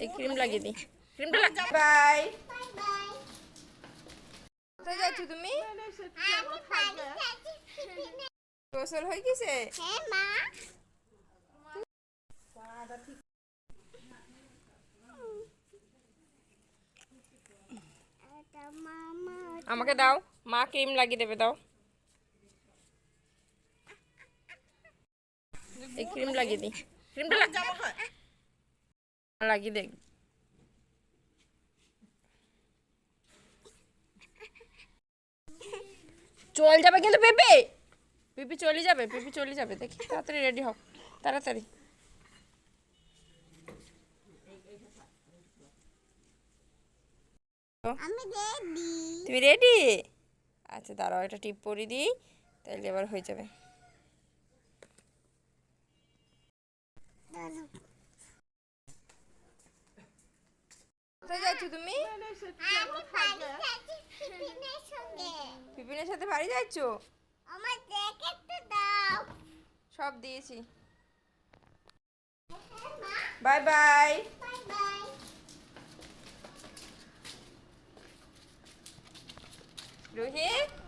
এই ক্রিম লাগিয়ে দিই। ক্রিমটা বাই। কোথায় যাচ্ছ তুমি? গোসল হয়ে গেছে? আমাকে দাও। মা ক্রিম লাগিয়ে দেবে দাও। এই ক্রিম লাগিয়ে দিই। ক্রিমটা লাগিয়ে দেখ চল যাবে কিন্তু পেপে? পিপি চলে যাবে পিপি চলে যাবে। দেখি তাড়াতাড়ি রেডি হও। তাড়াতাড়ি। তুমি রেডি আচ্ছা দাঁড়াও একটা টিপ পরিয়ে দিই তাহলে এবার হয়ে যাবে কোথায় যাচ্ছ তুমি? পিপিনের সাথে বাড়ি যাচ্ছ আমার জ্যাকেটটা দাও। সব দিয়েছি। Bye bye. Bye bye. Rohit?